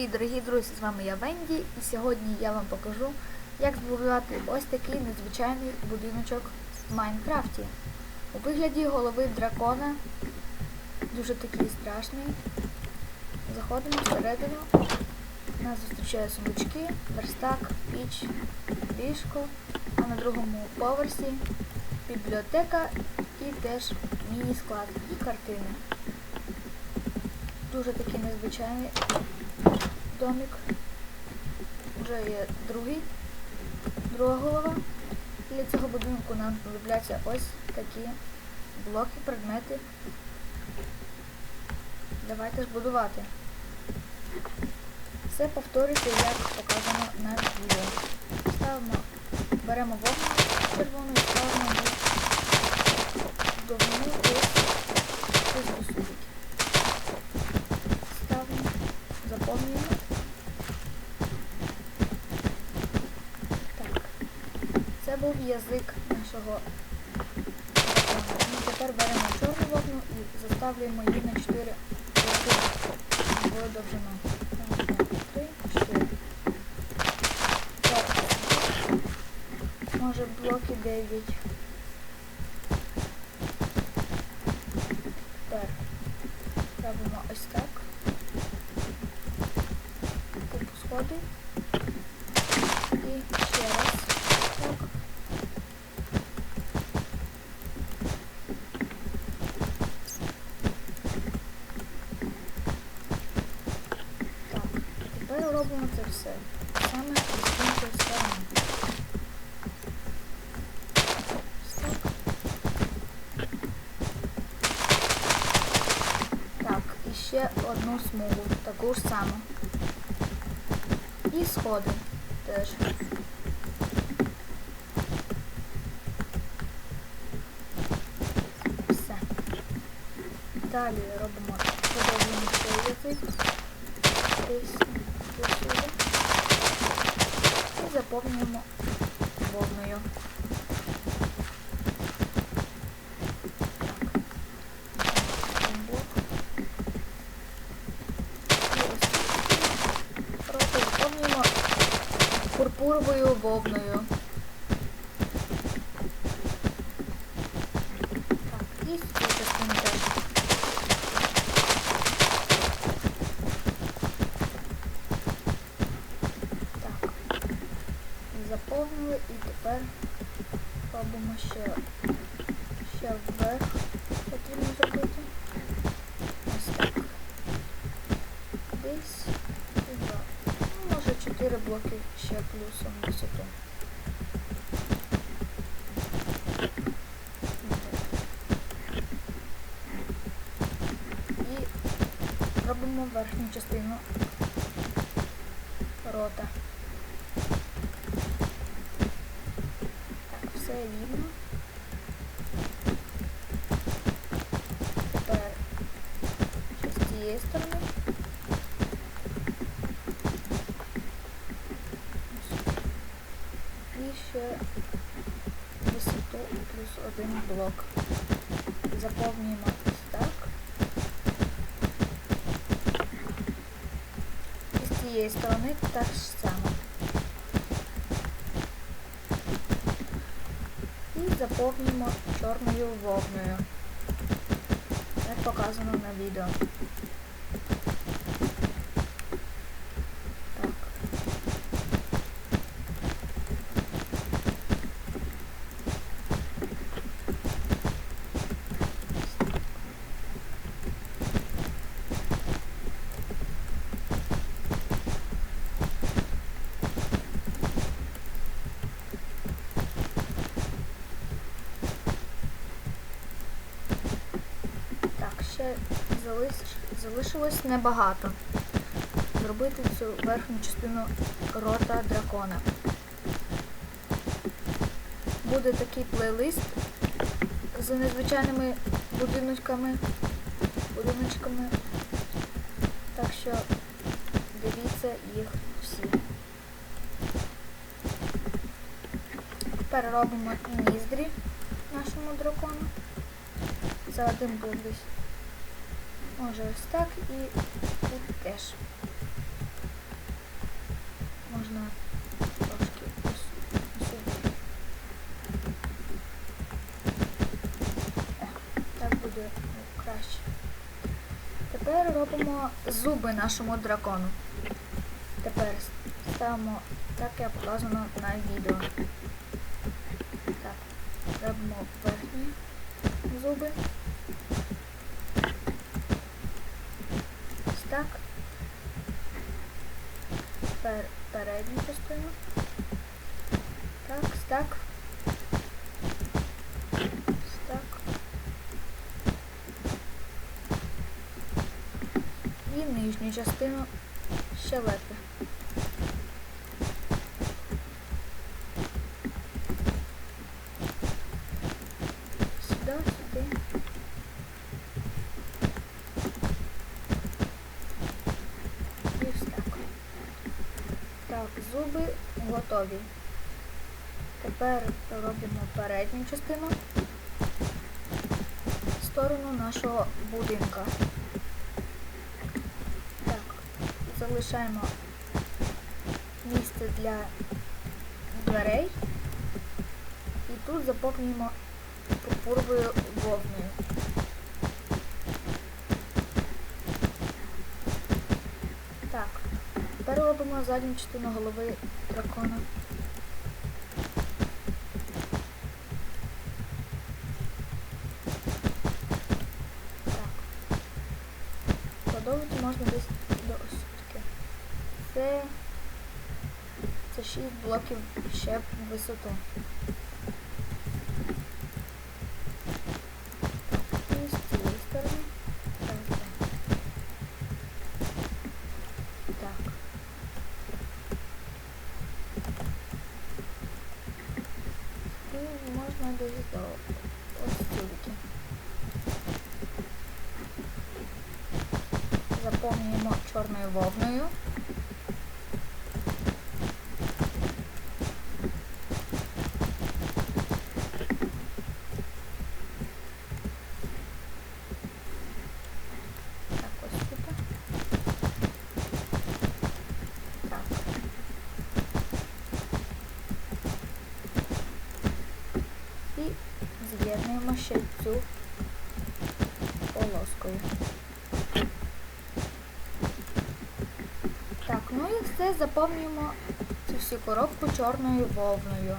Привіт, дорогі друзі! З вами я Венді, і сьогодні я вам покажу, як збудувати ось такий незвичайний будиночок в Майнкрафті. У вигляді голови дракона, дуже такий страшний. Заходимо всередину. Нас зустрічає сундучки, верстак, піч, ліжко, а на другому поверсі бібліотека і теж міні-склад і картини. Дуже такий незвичайний домик. Вже є другий, друга голова. Для цього будинку нам знадобляться ось такі блоки, предмети. Давайте ж будувати. Все повторюйте, як показано на відео. Ставимо, беремо вогну червону і ставимо в довжину ось ось Це був язик нашого. Ми тепер беремо чорну вогну і заставлюємо її на 4 блоки в довжину. Раз, три, чотири. Може блоки 9. Тепер робимо ось так. Купу сходи. І ще раз. Так. Так, тепер робимо це все. Саме сторони. Ось так. І ще одну смугу, таку ж саму. І сходи теж. Все. Далі робимо подовжений цей язик. Сюди. І заповнюємо ось Просто заповнюємо пурпуровою вовною. Так, і цю частину теж. Так. Заповнили і тепер робимо ще, ще вверх потрібно зробити. Ось так. Десь і два. Ну, може 4 блоки ще плюсом висоту. І робимо верхню частину рота. Так, все рівно. Тепер з цієї сторони. І ще висоту плюс один блок. Заповнюємо ось так. І з цієї сторони так ж само. І заповнюємо чорною вогнею, Як показано на відео. Так. Так, ще залиш... залишилось небагато. Зробити цю верхню частину рота дракона. Буде такий плейлист з незвичайними будиночками. будиночками. Так що дивіться їх всі. Тепер робимо ніздрі нашому дракону. За один десь. Може ось так і тут теж. можна трошки ось- Е, Так буде краще. Тепер робимо зуби нашому дракону. Тепер ставимо так, як показано на відео. Так, робимо верхні зуби. Ось так. Пер, передню частину. Так, стак. Стак. І нижню частину щелепи. Сюди, сюди. І ось так. Зуби готові. Тепер робимо передню частину в сторону нашого будинка. Так, залишаємо місце для дверей і тут заповнюємо пурпуровою вовною. Так, тепер робимо задню частину голови дракона. Так. Продовжити можна десь до ось таке. Це, це 6 блоків ще в висоту. І можна десь до ось стільки. Заповнюємо чорною вовною. Так, ось тут. Так. І з'єднуємо ще цю полоскою. Так, ну і все заповнюємо цю всю коробку чорною вовною.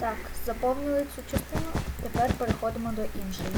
Так, заповнили цю частину, тепер переходимо до іншої.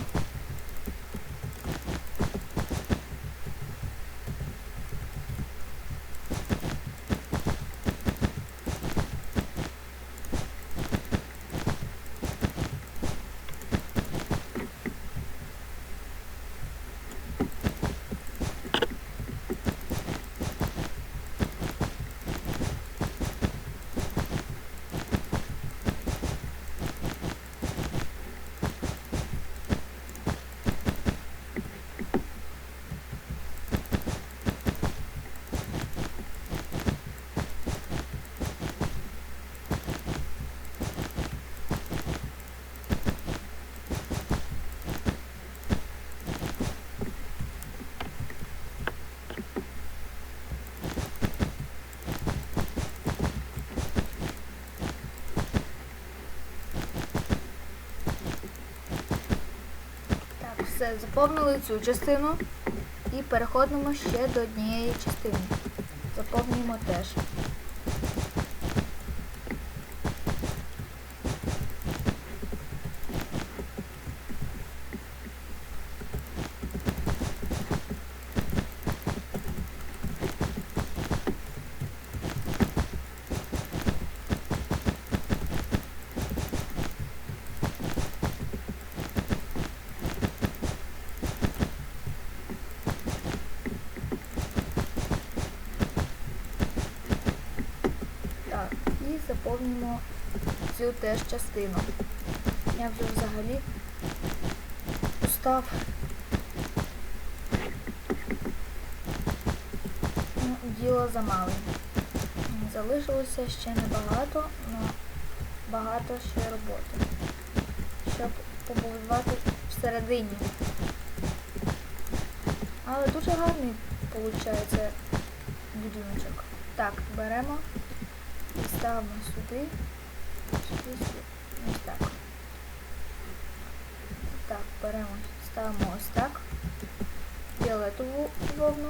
Так, все, заповнили цю частину і переходимо ще до однієї частини. Заповнюємо теж. Заповнимо цю теж частину. Я вже взагалі устав. Ну, діло замале. Залишилося ще небагато, але багато ще роботи. Щоб побудувати всередині. Але дуже гарний виходить будиночок. Так, беремо ставимо сюди. Сюди, сюди. Ось так. Так, беремо, ставимо ось так. Фіолетову вовну.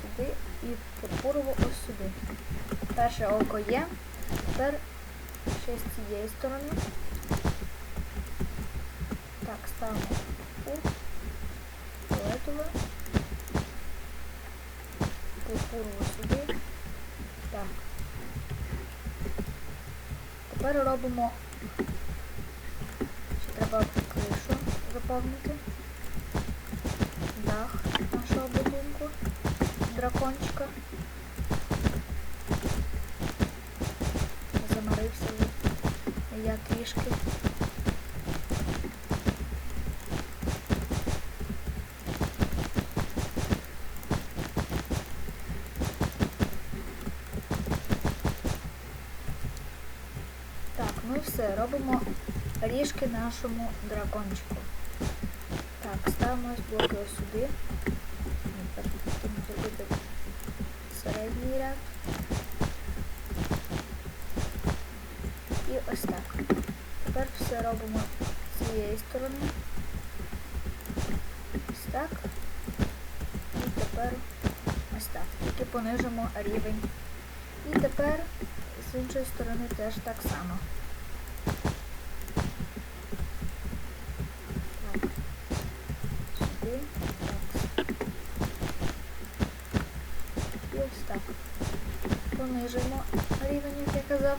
Сюди і пурпурову ось сюди. Перше око є. Тепер ще з цієї сторони. Так, ставимо пурпур. Фіолетове. Пурпурову сюди. Так. Тепер робимо. Ще треба кришу заповнити. Дах нашого будинку. Дракончика. Замарився я трішки. Так, ну і все, робимо ріжки нашому дракончику. Так, ставимо ось блоки ось сюди. Зробити середній ряд. І ось так. Тепер все робимо з цієї сторони. Ось так. І тепер ось так. Тільки понижимо рівень. І тепер з іншої сторони теж так само. Так. Сюди. Так. І ось так. Понижуємо рівень, як я казав.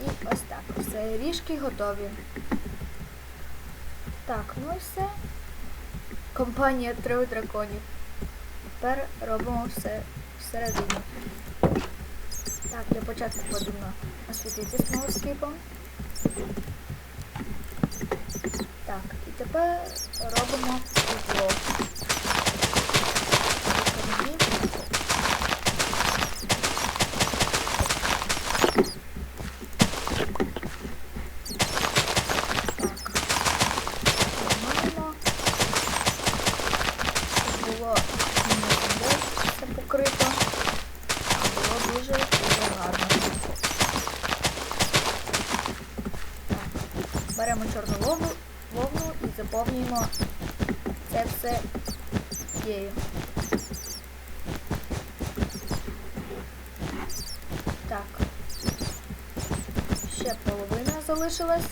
І ось так. Все, ріжки готові. Так, ну і все. Компанія трьох драконів. Тепер робимо все всередині. Так, для початку потрібно освітити смолоскипом. Так, і тепер робимо тепло. Так. Нормально. Щоб було не землею все покрито, а було дуже дуже гарно. Так. Беремо чорну вовну, вовну і заповнюємо це все тією. Так. Ще половина залишилась.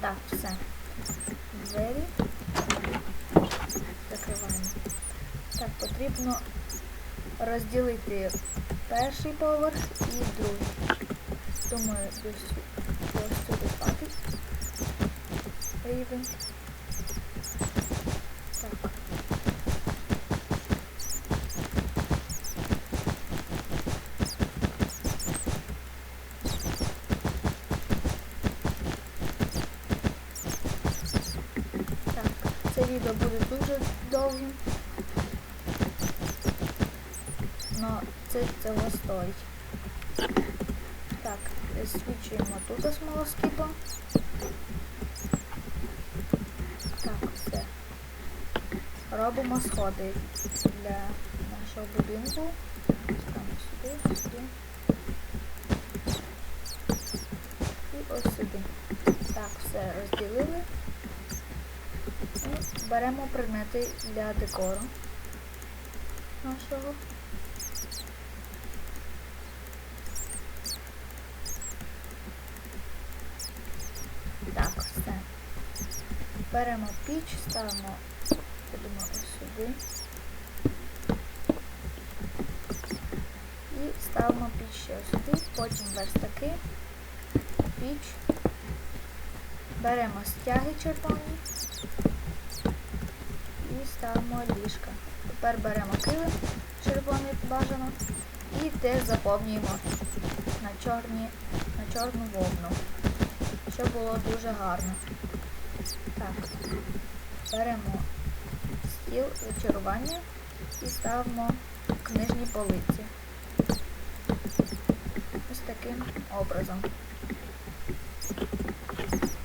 Так, все. Двері. Закриваємо. Так, потрібно розділити перший поверх і другий. Думаю, десь ось сюди. Рівень. Так. Так, це відео буде дуже довгим. Но це цього стоїть. Так, свічуємо тут з смолоскипом. Так, все. Робимо сходи для нашого будинку. Ставимо сюди, сюди. І ось сюди. Так, все розділили. Беремо предмети для декору нашого. Так, все. Беремо піч, ставимо, будемо ось сюди. І ставимо піч ще сюди, потім верстаки. піч. Беремо стяги червоні і ставимо ліжка. Тепер беремо килим червоний бажано і теж заповнюємо на, чорні, на чорну вовну, щоб було дуже гарно. Так, беремо стіл зачарування і ставимо книжні полиці. Ось таким образом.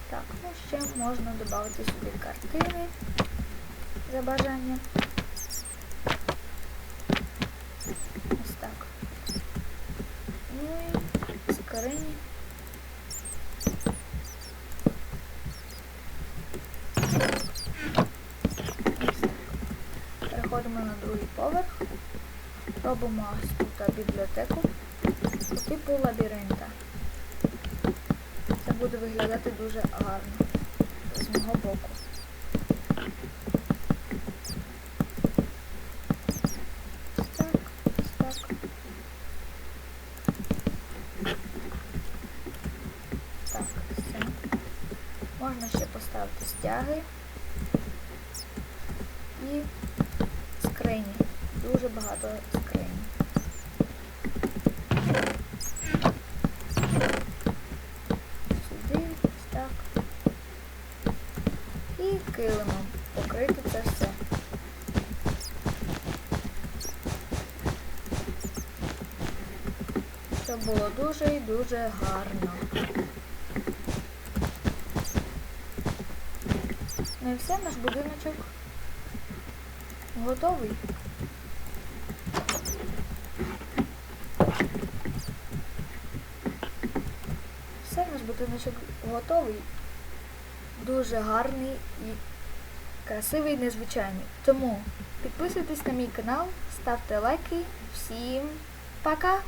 Так, ну ще можна додати сюди картини за бажанням. Ось так. Ну і скрині. Переходимо на другий поверх. Робимо ось тут бібліотеку по типу лабіринта. Це буде виглядати дуже гарно з мого боку. Ось так, ось так. Так, все. Можна ще поставити стяги і скрині. Дуже багато скрині. Сюди, так. І килимом покрити це все. Щоб було дуже і дуже гарно. Ну і все, наш будиночок готовий. Все, наш будиночок готовий. Дуже гарний і красивий, незвичайний. Тому підписуйтесь на мій канал, ставте лайки. Всім пока!